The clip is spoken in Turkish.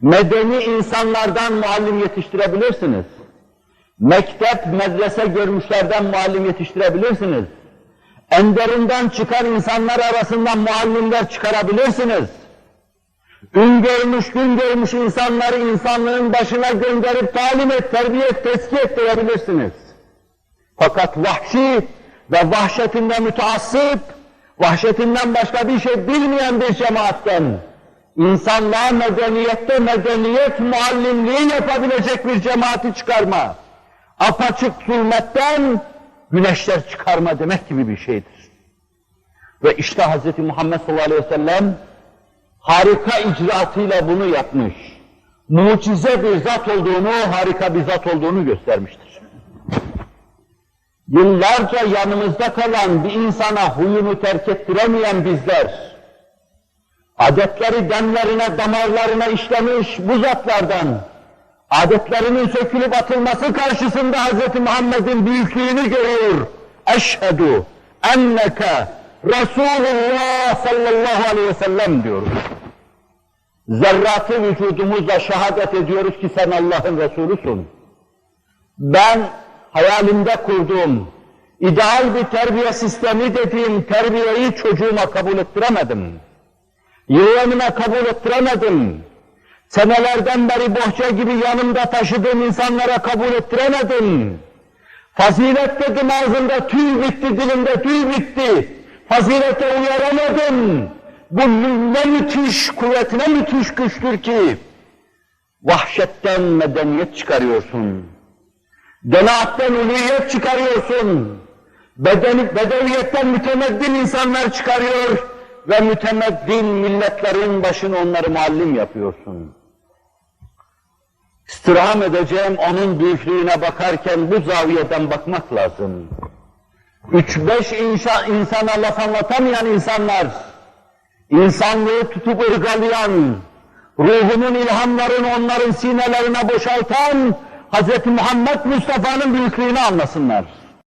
Medeni insanlardan muallim yetiştirebilirsiniz. Mektep, medrese görmüşlerden muallim yetiştirebilirsiniz. Enderinden çıkan insanlar arasından muallimler çıkarabilirsiniz. Ün görmüş, gün görmüş insanları insanlığın başına gönderip talim et, terbiye et, tezkiye et diyebilirsiniz. Fakat vahşi ve vahşetinde müteassıp, vahşetinden başka bir şey bilmeyen bir cemaatten, insanlığa medeniyette medeniyet muallimliği yapabilecek bir cemaati çıkarma, apaçık zulmetten güneşler çıkarma demek gibi bir şeydir. Ve işte Hz. Muhammed sallallahu aleyhi ve sellem harika icraatıyla bunu yapmış. Mucize bir zat olduğunu, harika bir zat olduğunu göstermiştir. Yıllarca yanımızda kalan bir insana huyunu terk ettiremeyen bizler, adetleri demlerine, damarlarına işlemiş bu zatlardan, adetlerinin sökülüp atılması karşısında Hz. Muhammed'in büyüklüğünü görüyor. Eşhedü enneke Resulullah sallallahu aleyhi ve sellem diyoruz. Zerratı vücudumuzla şehadet ediyoruz ki sen Allah'ın Resulüsün. Ben hayalimde kurduğum, ideal bir terbiye sistemi dediğim terbiyeyi çocuğuma kabul ettiremedim. Yeğenime kabul ettiremedim. Senelerden beri bohça gibi yanımda taşıdığım insanlara kabul ettiremedim. Fazilet dedim ağzımda tüy bitti, dilimde tüy bitti. Fazilete uyaramadım. Bu ne müthiş kuvvet, ne müthiş güçtür ki vahşetten medeniyet çıkarıyorsun. Denaatten uluyet çıkarıyorsun. Bedeni, bedeviyetten mütemeddin insanlar çıkarıyor ve mütemeddin milletlerin başına onları muallim yapıyorsun. İstirham edeceğim onun büyüklüğüne bakarken bu zaviyeden bakmak lazım. Üç beş inşa, insana laf anlatamayan insanlar, insanlığı tutup ırgalayan, ruhunun ilhamlarını onların sinelerine boşaltan Hz. Muhammed Mustafa'nın büyüklüğünü anlasınlar.